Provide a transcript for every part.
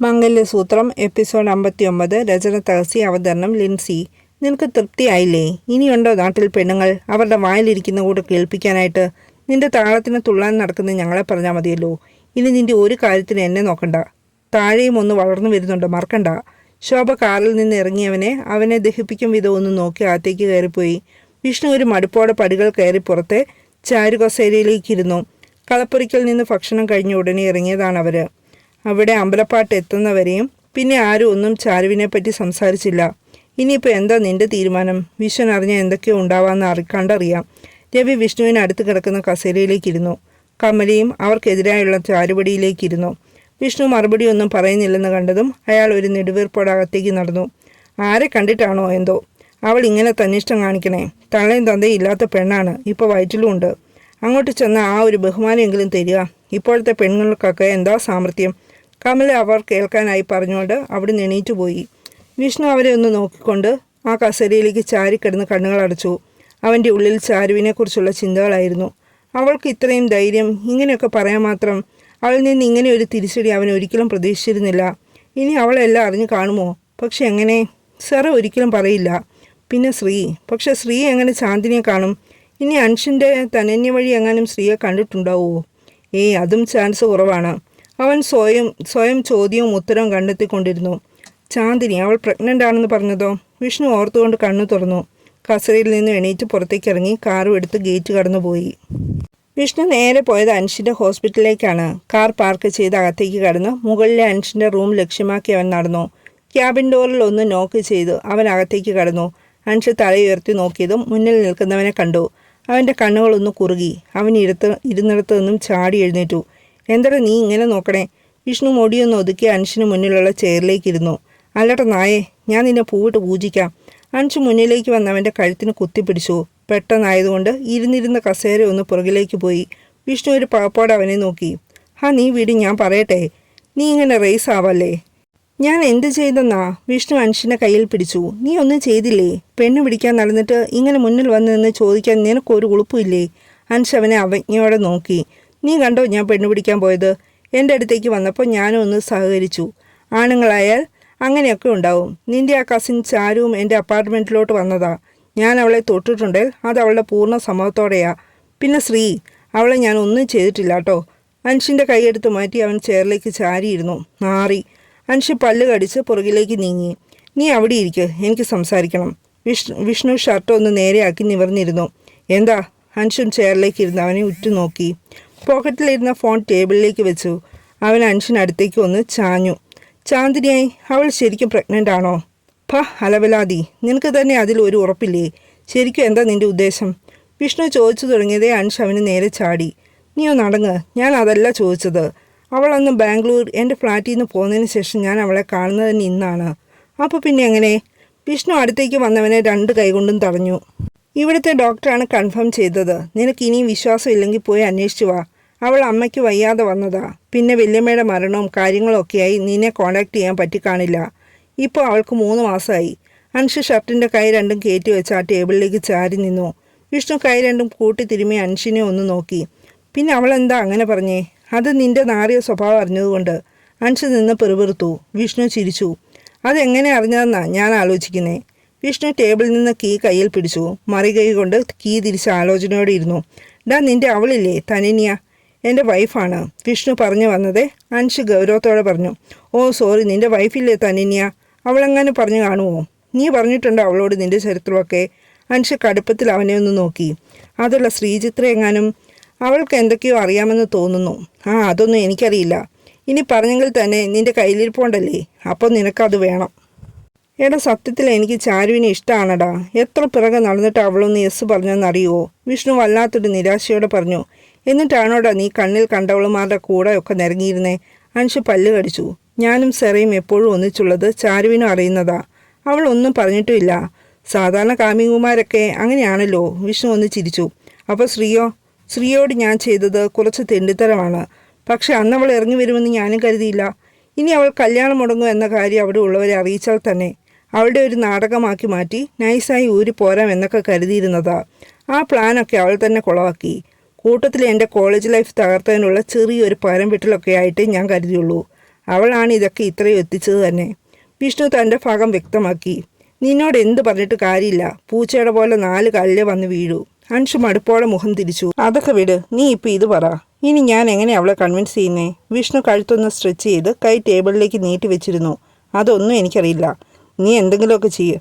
മംഗല്യസൂത്രം episode അമ്പത്തി ഒമ്പത് രചന തഹസി അവതരണം ലിൻസി. നിനക്ക് തൃപ്തിയായില്ലേ? ഇനിയുണ്ടോ നാട്ടിൽ പെണ്ണുങ്ങൾ? അവരുടെ വായിലിരിക്കുന്ന കൂടെ കേൾപ്പിക്കാനായിട്ട്. നിന്റെ താളത്തിന് തുള്ളാൻ നടക്കുന്ന ഞങ്ങളെ പറഞ്ഞാൽ മതിയല്ലോ. ഇനി നിന്റെ ഒരു കാര്യത്തിന് എന്നെ നോക്കണ്ട. താഴെയും ഒന്ന് വളർന്നു വരുന്നുണ്ട് മറക്കണ്ട. ശോഭ കാറിൽ നിന്ന് ഇറങ്ങിയവനെ അവനെ ദഹിപ്പിക്കും വിധം ഒന്ന് നോക്കി അകത്തേക്ക് കയറിപ്പോയി. വിഷ്ണു ഒരു മടുപ്പോടെ പടികൾ കയറി പുറത്തെ ചാരുകസേരയിലേക്കിരുന്നു. കളപ്പുറിക്കൽ നിന്ന് ഭക്ഷണം കഴിഞ്ഞ ഉടനെ ഇറങ്ങിയതാണ് അവർ. അവിടെ അമ്പലപ്പാട്ട് എത്തുന്നവരെയും പിന്നെ ആരും ഒന്നും ചാരുവിനെ പറ്റി സംസാരിച്ചില്ല. ഇനിയിപ്പോൾ എന്താ നിന്റെ തീരുമാനം? വിശ്വൻ അറിഞ്ഞ എന്തൊക്കെയോ ഉണ്ടാവാമെന്ന് അറി കണ്ടറിയാം രവി വിഷ്ണുവിന് അടുത്ത് കിടക്കുന്ന കസേരയിലേക്കിരുന്നു. കമലിയും അവർക്കെതിരായുള്ള ചാരുപടിയിലേക്കിരുന്നു. വിഷ്ണു മറുപടിയൊന്നും പറയുന്നില്ലെന്ന് കണ്ടതും അയാൾ ഒരു നെടുവീർപ്പോടെ അകത്തേക്ക് നടന്നു. ആരെ കണ്ടിട്ടാണോ എന്തോ? അവൾ ഇങ്ങനെ തന്നിഷ്ടം കാണിക്കണേ. തള്ളയും തന്തയും ഇല്ലാത്ത പെണ്ണാണ്. ഇപ്പോൾ വയറ്റിലും ഉണ്ട്. അങ്ങോട്ട് ചെന്ന ആ ഒരു ബഹുമാനമെങ്കിലും തരിക. ഇപ്പോഴത്തെ പെണ്ണുങ്ങൾക്കൊക്കെ എന്താ സാമർഥ്യം? കമല അവർ കേൾക്കാനായി പറഞ്ഞുകൊണ്ട് അവിടെ എണീറ്റു പോയി. വിഷ്ണു അവരെ ഒന്ന് നോക്കിക്കൊണ്ട് ആ കസേരയിലേക്ക് ചാരിക്കിടന്ന് കണ്ണുകൾ അടച്ചു. അവന്റെ ഉള്ളിൽ ചാരുവിനെക്കുറിച്ചുള്ള ചിന്തകളായിരുന്നു. അവൾക്ക് ഇത്രയും ധൈര്യം ഇങ്ങനെയൊക്കെ പറയാൻ മാത്രം അവളിൽ നിന്ന് ഇങ്ങനെ ഒരു തിരിച്ചടി അവൻ ഒരിക്കലും പ്രതീക്ഷിച്ചിരുന്നില്ല. ഇനി അവളെല്ലാം അറിഞ്ഞു കാണുമോ? പക്ഷെ എങ്ങനെ? സാറ് ഒരിക്കലും പറയില്ല. പിന്നെ ശ്രീ? പക്ഷെ ശ്രീ എങ്ങനെ ചാന്ദിനിയെ കാണും? ഇനി അൻഷിന്റെ തനന്യ വഴി എങ്ങാനും സ്ത്രീയെ കണ്ടിട്ടുണ്ടാവുമോ? ഏയ് അതും ചാൻസ് കുറവാണ്. അവൻ സ്വയം സ്വയം ചോദ്യവും ഉത്തരവും കണ്ടെത്തിക്കൊണ്ടിരുന്നു. ചാന്ദിനി അവൾ പ്രഗ്നന്റ് ആണെന്ന് പറഞ്ഞതോ? വിഷ്ണു ഓർത്തുകൊണ്ട് കണ്ണു തുറന്നു. കസരയിൽ നിന്ന് എണീറ്റ് പുറത്തേക്ക് ഇറങ്ങി കാറും എടുത്ത് ഗേറ്റ് കടന്നുപോയി. വിഷ്ണു നേരെ പോയത് അൻഷിന്റെ ഹോസ്പിറ്റലിലേക്കാണ് കാർ പാർക്ക് ചെയ്ത് അകത്തേക്ക് കടന്ന് മുകളിലെ അൻഷിന്റെ റൂം ലക്ഷ്യമാക്കി അവൻ നടന്നു. ക്യാബിൻ ഡോറിൽ ഒന്ന് നോക്ക് ചെയ്തു അവൻ അകത്തേക്ക് കടന്നു. അൻഷ് തലയുയർത്തി നോക്കിയതും മുന്നിൽ നിൽക്കുന്നവനെ കണ്ടു. അവന്റെ കണ്ണുകളൊന്ന് കുറുകി. അവൻ ഇരുത്ത് ഇരുന്നിടത്തു നിന്നും ചാടി എഴുന്നേറ്റു. എന്താടാ നീ ഇങ്ങനെ നോക്കണേ? വിഷ്ണു മുടിയൊന്ന് ഒതുക്കി അൻഷിന് മുന്നിലുള്ള ചെയറിലേക്കിരുന്നു. അല്ലട നായേ ഞാൻ നിന്നെ പൂവിട്ട് പൂജിക്കാം. അൻഷ് മുന്നിലേക്ക് വന്ന് അവന്റെ കഴുത്തിന് കുത്തിപ്പിടിച്ചു പെട്ടെന്നായതുകൊണ്ട് ഇരുന്നിരുന്ന കസേര ഒന്ന് പുറകിലേക്ക് പോയി. വിഷ്ണു ഒരു പാപ്പാട് അവനെ നോക്കി. ഹാ നീ വീട് ഞാൻ പറയട്ടെ. നീ ഇങ്ങനെ റേസ് ആവല്ലേ? ഞാൻ എന്ത് ചെയ്തെന്നാ? വിഷ്ണു അൻഷിനെ കയ്യിൽ പിടിച്ചു. നീ ഒന്നും ചെയ്തില്ലേ? പെണ്ണ് പിടിക്കാൻ നടന്നിട്ട് ഇങ്ങനെ മുന്നിൽ വന്ന് നിന്ന് ചോദിക്കാൻ നിനക്കൊരു ഉളുപ്പില്ലേ അൻഷ് അവനെ അവജ്ഞയോടെ നോക്കി. നീ കണ്ടോ ഞാൻ പെണ്ണു പിടിക്കാൻ പോയത്? എന്റെ അടുത്തേക്ക് വന്നപ്പോൾ ഞാനും ഒന്ന് സഹകരിച്ചു. ആണുങ്ങളായാൽ അങ്ങനെയൊക്കെ ഉണ്ടാവും. നിന്റെ ആ കസിൻ ചാരുവും എന്റെ അപ്പാർട്ട്മെന്റിലോട്ട് വന്നതാ. ഞാൻ അവളെ തൊട്ടിട്ടുണ്ട്. അത് അവളുടെ പൂർണ സമ്മതത്തോടെയാ. പിന്നെ ശ്രീ അവളെ ഞാൻ ഒന്നും ചെയ്തിട്ടില്ല കേട്ടോ. അൻഷിന്റെ കൈയെടുത്ത് മാറ്റി അവൻ ചെയറിലേക്ക് ചാരിയിരുന്നു. നാറി. അൻഷി പല്ല് കടിച്ച് പുറകിലേക്ക് നീങ്ങി. നീ അവിടെ ഇരിക്ക്. എനിക്ക് സംസാരിക്കണം. വിഷ്ണു വിഷ്ണു ഷർട്ട് ഒന്ന് നേരെയാക്കി നിവർന്നിരുന്നു. എന്താ? അൻഷും ചെയറിലേക്ക് ഇരുന്ന് അവനെ ഉറ്റുനോക്കി. പോക്കറ്റിലിരുന്ന ഫോൺ ടേബിളിലേക്ക് വെച്ചു. അവൻ അൻഷിനടുത്തേക്ക് ഒന്ന് ചാഞ്ഞു. ചാന്ദിനിയായി അവൾ ശരിക്കും പ്രഗ്നന്റ് ആണോ? ഭ അലവലാതി. നിനക്ക് തന്നെ അതിൽ ഒരു ഉറപ്പില്ലേ? ശരിക്കും എന്താ നിന്റെ ഉദ്ദേശം? വിഷ്ണു ചോദിച്ചു തുടങ്ങിയതേ അൻഷ് അവന് നേരെ ചാടി. നീയോ നടങ്ങ്. ഞാൻ അതല്ല ചോദിച്ചത്. അവൾ അന്ന് ബാംഗ്ലൂർ എന്റെ ഫ്ലാറ്റിൽ നിന്ന് പോകുന്നതിന് ശേഷം ഞാൻ അവളെ കാണുന്നത് ഇന്നാണ്. അപ്പോൾ പിന്നെ എങ്ങനെ? വിഷ്ണു അടുത്തേക്ക് വന്നവനെ രണ്ട് കൈകൊണ്ടും തടഞ്ഞു. ഇവിടുത്തെ ഡോക്ടറാണ് കൺഫേം ചെയ്തത്. നിനക്ക് ഇനിയും വിശ്വാസം ഇല്ലെങ്കിൽ പോയി അന്വേഷിച്ചു വാ. അവൾ അമ്മയ്ക്ക് വയ്യാതെ വന്നതാ. പിന്നെ വല്യമ്മയുടെ മരണവും കാര്യങ്ങളും ഒക്കെയായി നിന്നെ കോണ്ടാക്ട് ചെയ്യാൻ പറ്റിക്കാണില്ല. ഇപ്പോൾ അവൾക്ക് മൂന്ന് മാസമായി അൻഷു ഷർട്ടിന്റെ കൈ രണ്ടും കയറ്റി വെച്ച് ആ ടേബിളിലേക്ക് ചാരി നിന്നു. വിഷ്ണു കൈ രണ്ടും കൂട്ടി തിരുമ്മി അൻഷിനെ ഒന്ന് നോക്കി. പിന്നെ അവൾ എന്താ അങ്ങനെ പറഞ്ഞേ? അത് നിന്റെ നാറിയ സ്വഭാവം അറിഞ്ഞതുകൊണ്ട്. അൻഷ് നിന്ന് പെറുപെറുത്തു. വിഷ്ണു ചിരിച്ചു. അതെങ്ങനെ അറിഞ്ഞതെന്നാ ഞാൻ ആലോചിക്കുന്നേ. വിഷ്ണു ടേബിളിൽ നിന്ന് കീ കയ്യിൽ പിടിച്ചു. മറികൈ കൊണ്ട് കീ തിരിച്ച് ആലോചനയോടെ ഇരുന്നു. ഡാ നിന്റെ അവളില്ലേ? തനിനിയ. എന്റെ വൈഫാണ് വിഷ്ണു പറഞ്ഞു വന്നത് അൻഷ് ഗൗരവത്തോടെ പറഞ്ഞു. ഓ സോറി നിന്റെ വൈഫില്ലേ തനിനിയ? അവളെങ്ങനെ പറഞ്ഞു കാണുമോ നീ പറഞ്ഞിട്ടുണ്ടോ അവളോട് നിന്റെ ചരിത്രമൊക്കെ അൻഷ് കടുപ്പത്തിൽ അവനെ ഒന്ന് നോക്കി. അതല്ല ശ്രീചിത്ര എങ്ങാനും അവൾക്ക് എന്തൊക്കെയോ അറിയാമെന്ന് തോന്നുന്നു. ആ അതൊന്നും എനിക്കറിയില്ല. ഇനി പറഞ്ഞെങ്കിൽ തന്നെ നിന്റെ കയ്യിലിരിപ്പുണ്ടല്ലേ? അപ്പോൾ നിനക്കത് വേണം. എടാ സത്യത്തിൽ എനിക്ക് ചാരുവിനെ ഇഷ്ടമാണടാ എത്ര പിറകെ നടന്നിട്ട് അവളൊന്ന് യെസ് പറഞ്ഞെന്നറിയുമോ വിഷ്ണു വല്ലാത്തൊരു നിരാശയോടെ പറഞ്ഞു. എന്നിട്ടാണോടാ നീ കണ്ണിൽ കണ്ടവളുമാരുടെ കൂടെ ഒക്കെ നിരങ്ങിയിരുന്നേ? അൻഷു പല്ല് കടിച്ചു. ഞാനും സെറയും എപ്പോഴും ഒന്നിച്ചുള്ളത് ചാരുവിനും അറിയുന്നതാ. അവൾ ഒന്നും പറഞ്ഞിട്ടുമില്ല. സാധാരണ കാമികുമാരൊക്കെ അങ്ങനെയാണല്ലോ. വിഷ്ണു ഒന്ന് ചിരിച്ചു. അപ്പോൾ ശ്രീയോ? ശ്രീയോട് ഞാൻ ചെയ്തത് കുറച്ച് തെണ്ടിത്തരമാണ്. പക്ഷെ അന്ന് അവൾ ഇറങ്ങി വരുമെന്ന് ഞാനും കരുതിയില്ല. ഇനി അവൾ കല്യാണം മുടങ്ങും എന്ന കാര്യം അവിടെ ഉള്ളവരെ അറിയിച്ചാൽ തന്നെ. അവളുടെ ഒരു നാടകമാക്കി മാറ്റി നൈസായി ഊരി പോരാം എന്നൊക്കെ കരുതിയിരുന്നതാ. ആ പ്ലാനൊക്കെ അവൾ തന്നെ കുളവാക്കി. കൂട്ടത്തിൽ എന്റെ കോളേജ് ലൈഫ് തകർത്തതിനുള്ള ചെറിയൊരു പരം വിട്ടലൊക്കെ ആയിട്ട് ഞാൻ കരുതിയുള്ളൂ. അവളാണ് ഇതൊക്കെ ഇത്രയും എത്തിച്ചത് തന്നെ. വിഷ്ണു തന്റെ ഭാഗം വ്യക്തമാക്കി. നിന്നോട് എന്ത് പറഞ്ഞിട്ട് കാര്യമില്ല. പൂച്ചയുടെ പോലെ നാല് കല്ല് വന്ന് വീഴൂ. അൻഷു മടുപ്പോടെ മുഖം തിരിച്ചു. അതൊക്കെ വിട്. നീ ഇപ്പം ഇത് പറ. ഇനി ഞാൻ എങ്ങനെ അവളെ കൺവിൻസ് ചെയ്യുന്നേ? വിഷ്ണു കഴുത്തൊന്ന് സ്ട്രെച്ച് ചെയ്ത് കൈ ടേബിളിലേക്ക് നീട്ടി വെച്ചിരുന്നു. അതൊന്നും എനിക്കറിയില്ല. നീ എന്തെങ്കിലുമൊക്കെ ചെയ്യ്.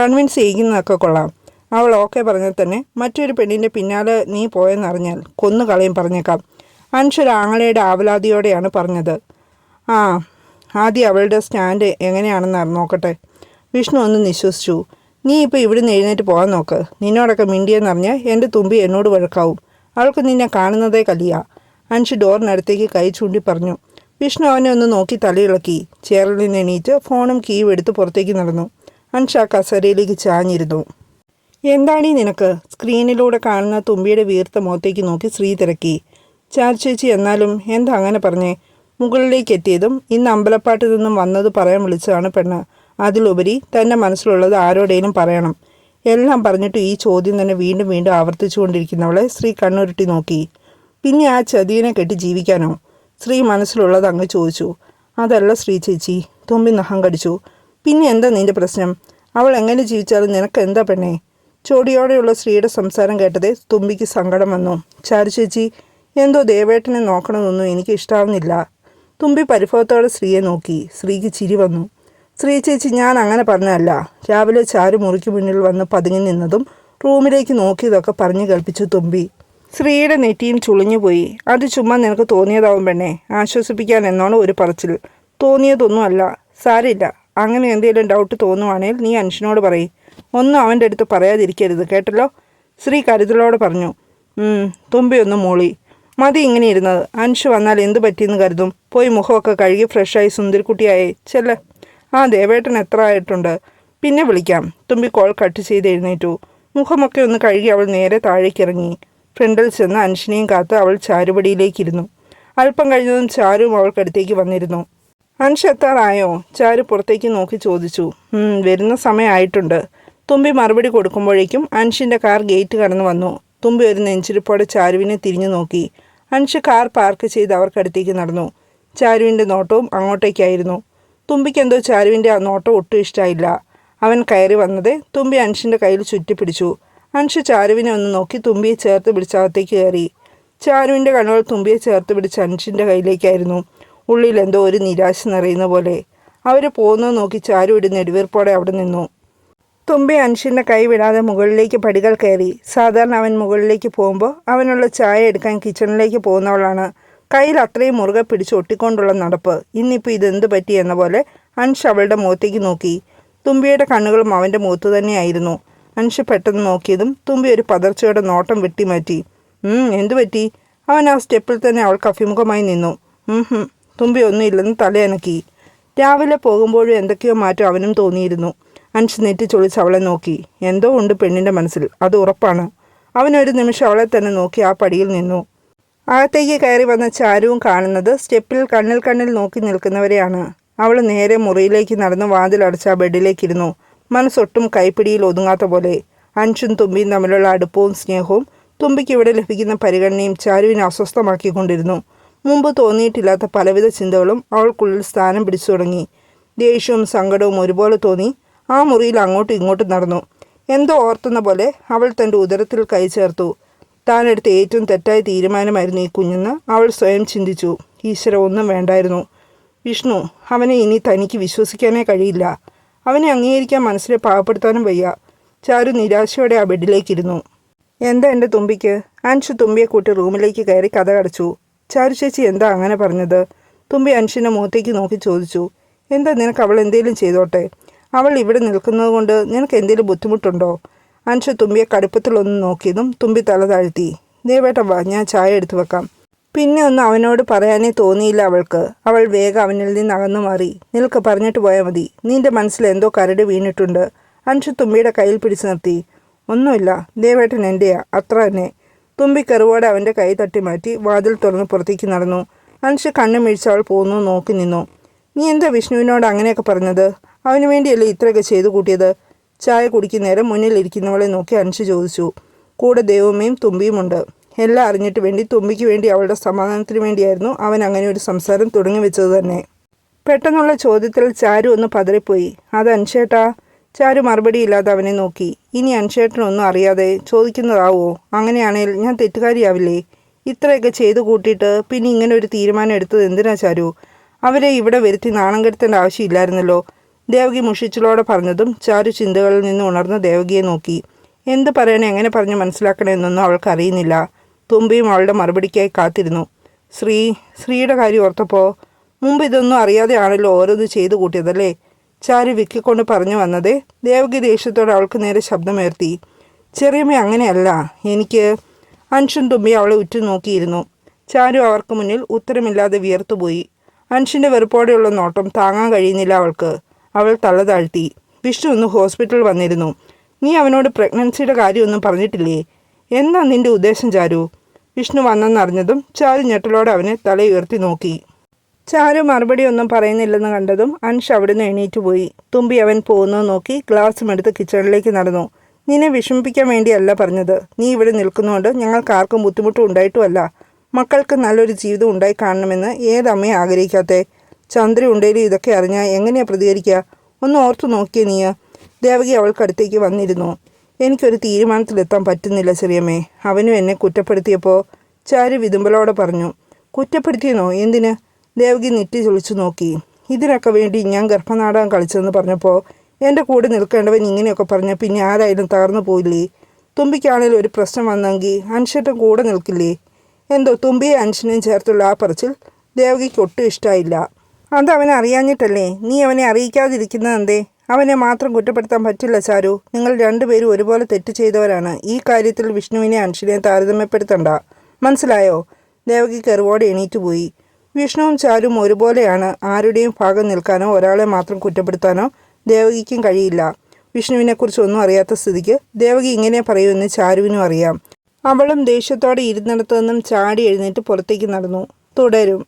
കൺവിൻസ് ചെയ്യിക്കുന്നതൊക്കെ കൊള്ളാം. അവൾ ഓക്കെ പറഞ്ഞാൽ തന്നെ. മറ്റൊരു പെണ്ണിന്റെ പിന്നാലെ നീ പോയെന്നറിഞ്ഞാൽ കൊന്നു കളയും പറഞ്ഞേക്കാം. അൻഷൊരു ആങ്ങളയുടെ ആവലാതിയോടെയാണ് പറഞ്ഞത്. ആ ആദ്യം അവളുടെ സ്റ്റാൻഡ് എങ്ങനെയാണെന്ന് നോക്കട്ടെ. വിഷ്ണു ഒന്ന് നിശ്വസിച്ചു. നീ ഇപ്പോൾ ഇവിടുന്ന് എഴുന്നേറ്റ് പോകാൻ നോക്ക്. നിന്നോടൊക്കെ മിണ്ടിയെന്നറിഞ്ഞ് എന്റെ തുമ്പി എന്നോട് വഴക്കാവും. അവൾക്ക് നിന്നെ കാണുന്നതേ കലിയ. അൻഷ് ഡോറിനടുത്തേക്ക് കൈ ചൂണ്ടി പറഞ്ഞു. വിഷ്ണു അവനെ ഒന്ന് നോക്കി തലയിളക്കി. ചെയറിൽ നിന്ന് എണീറ്റ് ഫോണും കീയും എടുത്ത് പുറത്തേക്ക് നടന്നു. അൻഷ കസേരയിലേക്ക് ചാഞ്ഞിരുന്നു. എന്താണീ നിനക്ക്? സ്ക്രീനിലൂടെ കാണുന്ന തുമ്പിയുടെ വീർത്ത മുഖത്തേക്ക് നോക്കി ശ്രീ തിരക്കി. ചാർച്ചേച്ചി എന്നാലും എന്താ അങ്ങനെ പറഞ്ഞേ? മുകളിലേക്ക് എത്തിയതും ഇന്ന് അമ്പലപ്പാട്ടിൽ നിന്നും വന്നത് പറയാൻ വിളിച്ചതാണ് പെണ്ണ്. അതിലുപരി തന്റെ മനസ്സിലുള്ളത് ആരോടേലും പറയണം. എല്ലാം പറഞ്ഞിട്ട് ഈ ചോദ്യം തന്നെ വീണ്ടും വീണ്ടും ആവർത്തിച്ചുകൊണ്ടിരിക്കുന്നവളെ ശ്രീ കണ്ണുരുട്ടി നോക്കി. പിന്നെ ആ ചതിയനെ കെട്ടി ജീവിക്കാനോ? ശ്രീ മനസ്സിലുള്ളത് അങ്ങ് ചോദിച്ചു. അതല്ല ശ്രീ ചേച്ചി തുമ്പി നഖം കടിച്ചു. പിന്നെ എന്താ നിന്റെ പ്രശ്നം? അവൾ എങ്ങനെ ജീവിച്ചാലും നിനക്ക് എന്താ പെണ്ണേ? ചോടിയോടെയുള്ള സ്ത്രീയുടെ സംസാരം കേട്ടതേ തുമ്പിക്ക് സങ്കടം വന്നു. ചാരു ചേച്ചി എന്തോ ദേവേട്ടനെ നോക്കണമെന്നൊന്നും എനിക്ക് ഇഷ്ടാവുന്നില്ല. തുമ്പി പരിഭവത്തോടെ സ്ത്രീയെ നോക്കി. സ്ത്രീക്ക് ചിരി വന്നു. ശ്രീ ചേച്ചി ഞാൻ അങ്ങനെ പറഞ്ഞതല്ല. രാവിലെ ചാരു മുറിക്ക് മുന്നിൽ വന്ന് പതുങ്ങി നിന്നതും റൂമിലേക്ക് നോക്കിയതൊക്കെ പറഞ്ഞു കേൾപ്പിച്ചു തുമ്പി. ശ്രീയുടെ നെറ്റിയും ചുളിഞ്ഞുപോയി. അത് ചുമ്മാ നിനക്ക് തോന്നിയതാവും പെണ്ണെ. ആശ്വസിപ്പിക്കാൻ എന്നാണ് ഒരു പറച്ചിൽ. തോന്നിയതൊന്നുമല്ല. സാരില്ല അങ്ങനെ എന്തെങ്കിലും ഡൗട്ട് തോന്നുവാണെങ്കിൽ നീ അനുഷനോട് പറയും. ഒന്നും അവന്റെ അടുത്ത് പറയാതിരിക്കരുത് കേട്ടല്ലോ? ശ്രീ കരുതലോട് പറഞ്ഞു. തുമ്പിയൊന്ന് മൂളി. മതി ഇങ്ങനെ ഇരുന്നത്. അനുഷ് വന്നാൽ എന്ത് പറ്റിയെന്ന് കരുതും. പോയി മുഖമൊക്കെ കഴുകി ഫ്രഷായി സുന്ദരിക്കുട്ടിയായി. ചെല്ല. ആ ദേവേട്ടൻ എത്ര ആയിട്ടുണ്ട്? പിന്നെ വിളിക്കാം. തുമ്പി കോൾ കട്ട് ചെയ്ത് എഴുന്നേറ്റു. മുഖമൊക്കെ ഒന്ന് കഴുകി അവൾ നേരെ താഴേക്ക് ഇറങ്ങി ഫ്രണ്ടിൽ ചെന്ന് അൻഷിനെയും കാത്ത് അവൾ ചാരുപടിയിലേക്കിരുന്നു. അല്പം കഴിഞ്ഞതും ചാരുവും അവൾക്കടുത്തേക്ക് വന്നിരുന്നു. അൻഷ് എത്താറായോ? ചാരു പുറത്തേക്ക് നോക്കി ചോദിച്ചു. വരുന്ന സമയമായിട്ടുണ്ട് തുമ്പി മറുപടി കൊടുക്കുമ്പോഴേക്കും അൻഷിന്റെ കാർ ഗേറ്റ് കടന്നു വന്നു. തുമ്പി ഒരു നെഞ്ചിരിപ്പോടെ ചാരുവിനെ തിരിഞ്ഞു നോക്കി. അൻഷ് കാർ പാർക്ക് ചെയ്ത് അവർക്കടുത്തേക്ക് നടന്നു. ചാരുവിന്റെ നോട്ടവും അങ്ങോട്ടേക്കായിരുന്നു. തുമ്പിക്ക് എന്തോ ചാരുവിന്റെ ആ നോട്ടം ഒട്ടും ഇഷ്ടമായില്ല അവൻ കയറി വന്നത് തുമ്പി അൻഷിന്റെ കയ്യിൽ ചുറ്റിപ്പിടിച്ചു. അൻഷ് ചാരുവിനെ ഒന്ന് നോക്കി തുമ്പിയെ ചേർത്ത് പിടിച്ച് അകത്തേക്ക് കയറി. ചാരുവിന്റെ കണ്ണുകൾ തുമ്പിയെ ചേർത്ത് പിടിച്ച് അൻഷിന്റെ കയ്യിലേക്കായിരുന്നു. ഉള്ളിൽ എന്തോ ഒരു നിരാശ നിറയുന്ന പോലെ. അവർ പോകുന്നത് നോക്കി ചാരു ഒരു നെടുവീർപ്പോടെ അവിടെ നിന്നു. തുമ്പി അൻഷിന്റെ കൈ വിടാതെ മുകളിലേക്ക് പടികൾ കയറി. സാധാരണ അവൻ മുകളിലേക്ക് പോകുമ്പോൾ അവനുള്ള ചായ എടുക്കാൻ കിച്ചണിലേക്ക് പോകുന്നവളാണ്. കയ്യിൽ അത്രയും മുറുകെ പിടിച്ച് ഒട്ടിക്കൊണ്ടുള്ള നടപ്പ്. ഇന്നിപ്പോൾ ഇതെന്ത് പറ്റി എന്ന പോലെ അൻഷ് അവളുടെ മുഖത്തേക്ക് നോക്കി. തുമ്പിയുടെ കണ്ണുകളും അവന്റെ മുഖത്ത് തന്നെയായിരുന്നു അൻഷ് പെട്ടെന്ന് നോക്കിയതും തുമ്പി ഒരു പതർച്ചയുടെ നോട്ടം വെട്ടിമാറ്റി എന്തു പറ്റി? അവൻ ആ സ്റ്റെപ്പിൽ തന്നെ അവൾക്ക് അഭിമുഖമായി നിന്നു. തുമ്പി ഒന്നുമില്ലെന്ന് തലയനക്കി. രാവിലെ പോകുമ്പോഴും എന്തൊക്കെയോ മാറ്റം അവനും തോന്നിയിരുന്നു. അൻഷ് നെറ്റി ചൊളിച്ച് അവളെ നോക്കി. എന്തോ ഉണ്ട് പെണ്ണിന്റെ മനസ്സിൽ. അത് ഉറപ്പാണ്. അവൻ ഒരു നിമിഷം അവളെ തന്നെ നോക്കി ആ പടിയിൽ നിന്നു. അകത്തേക്ക് കയറി വന്ന ചാരുവും കാണുന്നത് സ്റ്റെപ്പിൽ കണ്ണിൽ കണ്ണിൽ നോക്കി നിൽക്കുന്നവരെയാണ്. അവൾ നേരെ മുറിയിലേക്ക് നടന്ന് വാതിലടച്ച് ആ ബെഡിലേക്കിരുന്നു. മനസ്സൊട്ടും കൈപ്പിടിയിൽ ഒതുങ്ങാത്ത പോലെ അഞ്ചും തുമ്പിയും തമ്മിലുള്ള അടുപ്പവും സ്നേഹവും തുമ്പിക്ക് ഇവിടെ ലഭിക്കുന്ന പരിഗണനയും ചാരുവിനെ അസ്വസ്ഥമാക്കിക്കൊണ്ടിരുന്നു. മുമ്പ് തോന്നിയിട്ടില്ലാത്ത പലവിധ ചിന്തകളും അവൾക്കുള്ളിൽ സ്ഥാനം പിടിച്ചു തുടങ്ങി. ദേഷ്യവും സങ്കടവും ഒരുപോലെ തോന്നി ആ മുറിയിൽ അങ്ങോട്ടും ഇങ്ങോട്ടും നടന്നു. എന്തോ ഓർത്തുന്ന പോലെ അവൾ തന്റെ ഉദരത്തിൽ കൈ ചേർത്തു. താനെടുത്ത ഏറ്റവും തെറ്റായ തീരുമാനമായിരുന്നു ഈ കുഞ്ഞെന്ന് അവൾ സ്വയം ചിന്തിച്ചു. ഈശ്വര ഒന്നും വേണ്ടായിരുന്നു. വിഷ്ണു അവനെ ഇനി തനിക്ക് വിശ്വസിക്കാനേ കഴിയില്ല. അവനെ അംഗീകരിക്കാൻ മനസ്സിൽ പാവപ്പെടുത്താനും വയ്യ. ചാരു നിരാശയോടെ ആ ബെഡിലേക്കിരുന്നു. എന്താ എന്റെ തുമ്പിക്ക്? അൻഷു തുമ്പിയെ കൂട്ടി റൂമിലേക്ക് കയറി കഥ കടച്ചു ചാരു ചേച്ചി എന്താ അങ്ങനെ പറഞ്ഞത്? തുമ്പി അൻഷിന്റെ മുഖത്തേക്ക് നോക്കി ചോദിച്ചു. എന്താ നിനക്ക് അവൾ എന്തെങ്കിലും ചെയ്തോട്ടെ? അവൾ ഇവിടെ നിൽക്കുന്നത് കൊണ്ട് നിനക്ക് എന്തെങ്കിലും ബുദ്ധിമുട്ടുണ്ടോ? അൻഷു തുമ്പിയെ കടുപ്പത്തിലൊന്ന് നോക്കിയതും തുമ്പി തല താഴ്ത്തി. ദേവേട്ട വാ ഞാൻ ചായ എടുത്തു വെക്കാം. പിന്നെ ഒന്നും അവനോട് പറയാനേ തോന്നിയില്ല അവൾക്ക്. അവൾ വേഗം അവനിൽ നിന്ന് അകന്നു മാറി. നിനക്ക് പറഞ്ഞിട്ട് പോയാൽ മതി. നിന്റെ മനസ്സിൽ എന്തോ കരട് വീണിട്ടുണ്ട്. അൻഷു തുമ്പിയുടെ കയ്യിൽ പിടിച്ചു നിർത്തി. ഒന്നുമില്ല. ദേവേട്ടൻ എന്റെയാ അത്ര തന്നെ. തുമ്പി കെറുവോടെ അവന്റെ കൈ തട്ടി മാറ്റി വാതിൽ തുറന്ന് പുറത്തേക്ക് നടന്നു. അൻഷ് കണ്ണു മിഴിച്ച് അവൾ നോക്കി നിന്നു. നീ എന്താ വിഷ്ണുവിനോട് അങ്ങനെയൊക്കെ പറഞ്ഞത്? അവന് വേണ്ടിയല്ലേ ഇത്രയൊക്കെ ചെയ്തു കൂട്ടിയത്? ചായ കുടിക്കുന്നേരം മുന്നിലിരിക്കുന്നവളെ നോക്കി അൻഷ് ചോദിച്ചു. കൂടെ ദൈവമേയും തുമ്പിയുമുണ്ട്. എല്ലാം അറിഞ്ഞിട്ട് വേണ്ടി തുമ്പിക്ക് വേണ്ടി അവളുടെ സമാധാനത്തിന് വേണ്ടിയായിരുന്നു അവൻ അങ്ങനെ ഒരു സംസാരം തുടങ്ങി വെച്ചത് തന്നെ. പെട്ടെന്നുള്ള ചോദ്യത്തിൽ ചാരു ഒന്ന് പതറിപ്പോയി. അത് അൻഷേട്ടാ? ചാരു മറുപടിയില്ലാതെ അവനെ നോക്കി. ഇനി അൻഷേട്ടനൊന്നും അറിയാതെ ചോദിക്കുന്നതാവോ? അങ്ങനെയാണെങ്കിൽ ഞാൻ തെറ്റുകാരിയാവില്ലേ? ഇത്രയൊക്കെ ചെയ്തു കൂട്ടിയിട്ട് പിന്നെ ഇങ്ങനെ ഒരു തീരുമാനം എടുത്തത് എന്തിനാ ചാരു? അവരെ ഇവിടെ വരുത്തി നാണം കെടുത്തേണ്ട ആവശ്യമില്ലായിരുന്നല്ലോ. ദേവകി മുഷിച്ചിലോടെ പറഞ്ഞതും ചാരു ചിന്തകളിൽ നിന്ന് ഉണർന്ന ദേവകിയെ നോക്കി. എന്ത് പറയണേ? എങ്ങനെ പറഞ്ഞ് മനസ്സിലാക്കണമെന്നൊന്നും അവൾക്ക് അറിയുന്നില്ല തുമ്പിയും അവളുടെ മറുപടിക്കായി കാത്തിരുന്നു. ശ്രീ ശ്രീയുടെ കാര്യം ഓർത്തപ്പോൾ മുമ്പ് ഇതൊന്നും അറിയാതെയാണല്ലോ ഓരോന്ന് ചെയ്തു കൂട്ടിയതല്ലേ? ചാരു വിക്കിക്കൊണ്ട് പറഞ്ഞു വന്നതേ ദേവകി ദേഷ്യത്തോടെ അവൾക്ക് നേരെ ശബ്ദമുയർത്തി. ചെറിയമ്മ അങ്ങനെയല്ല. എനിക്ക് അൻഷും തുമ്പി അവളെ ഉറ്റുനോക്കിയിരുന്നു ചാരു അവർക്ക് മുന്നിൽ ഉത്തരമില്ലാതെ വിയർത്തുപോയി. അൻഷിന്റെ വെറുപ്പോടെയുള്ള നോട്ടം താങ്ങാൻ കഴിയുന്നില്ല അവൾക്ക്. അവൾ തല താഴ്ത്തി. വിഷ്ണു ഒന്ന് ഹോസ്പിറ്റലിൽ വന്നിരുന്നു. നീ അവനോട് പ്രഗ്നൻസിയുടെ കാര്യമൊന്നും പറഞ്ഞിട്ടില്ലേ? എന്താ നിന്റെ ഉദ്ദേശം ചാരു? വിഷ്ണു വന്നെന്നറിഞ്ഞതും ചാരു ഞെട്ടലോടെ അവനെ തല ഉയർത്തി നോക്കി. ചാരു മറുപടി ഒന്നും പറയുന്നില്ലെന്ന് കണ്ടതും അൻഷ് അവിടുന്ന് എണീറ്റ് പോയി. തുമ്പി അവൻ പോകുന്നത് നോക്കി ഗ്ലാസും എടുത്ത് കിച്ചണിലേക്ക് നടന്നു. നിന്നെ വിഷമിപ്പിക്കാൻ വേണ്ടിയല്ല പറഞ്ഞത്. നീ ഇവിടെ നിൽക്കുന്നതുകൊണ്ട് ഞങ്ങൾക്ക് ആർക്കും ബുദ്ധിമുട്ടും ഉണ്ടായിട്ടുമല്ല. മക്കൾക്ക് നല്ലൊരു ജീവിതം ഉണ്ടായി കാണണമെന്ന് ഏതമ്മയെ ആഗ്രഹിക്കാത്തെ? ചന്ദ്ര ഉണ്ടേലും ഇതൊക്കെ അറിഞ്ഞാൽ എങ്ങനെയാ പ്രതികരിക്കുക ഒന്ന് ഓർത്തു നോക്കിയ നീയ. ദേവകി അവൾക്കടുത്തേക്ക് വന്നിരുന്നു. എനിക്കൊരു തീരുമാനത്തിലെത്താൻ പറ്റുന്നില്ല ചെറിയമ്മേ. അവനും എന്നെ കുറ്റപ്പെടുത്തിയപ്പോൾ ചാരു വിതുമ്പലോടെ പറഞ്ഞു കുറ്റപ്പെടുത്തിയെന്നോ? എന്തിന്? ദേവകി നെറ്റി ചൊളിച്ചു നോക്കി. ഇതിനൊക്കെ വേണ്ടി ഞാൻ ഗർഭനാടകം കളിച്ചെന്ന് പറഞ്ഞപ്പോൾ എന്റെ കൂടെ നിൽക്കേണ്ടവൻ ഇങ്ങനെയൊക്കെ പറഞ്ഞ പിന്നെ ആരായാലും തകർന്നു പോയില്ലേ? തുമ്പിക്കാണേലും ഒരു പ്രശ്നം വന്നെങ്കിൽ അൻഷേട്ടൻ കൂടെ നിൽക്കില്ലേ? എന്തോ തുമ്പിയെ അൻഷനെയും ചേർത്തുള്ള ആ പറച്ചിൽ ദേവകിക്ക് ഒട്ടും ഇഷ്ടമായില്ല അത് അവനെ അറിയാഞ്ഞിട്ടല്ലേ നീ അവനെ അറിയിക്കാതിരിക്കുന്നത് എന്തേ അവനെ മാത്രം കുറ്റപ്പെടുത്താൻ പറ്റില്ല ചാരു. നിങ്ങൾ രണ്ടുപേരും ഒരുപോലെ തെറ്റ് ചെയ്തവരാണ്. ഈ കാര്യത്തിൽ വിഷ്ണുവിനെ അൻഷിനെ താരതമ്യപ്പെടുത്തണ്ട. മനസ്സിലായോ? ദേവകി കെറുവോടെ എണീറ്റ് പോയി. വിഷ്ണുവും ചാരും ഒരുപോലെയാണ്. ആരുടെയും ഭാഗം നിൽക്കാനോ ഒരാളെ മാത്രം കുറ്റപ്പെടുത്താനോ ദേവകിക്കും കഴിയില്ല. വിഷ്ണുവിനെക്കുറിച്ച് ഒന്നും അറിയാത്ത സ്ഥിതിക്ക് ദേവകി ഇങ്ങനെ പറയുമെന്ന് ചാരുവിനും അറിയാം. അവളും ദേഷ്യത്തോടെ ഇരുന്നിടത്തു നിന്നും ചാടി എഴുന്നേറ്റ് പുറത്തേക്ക് നടന്നു. തുടരും.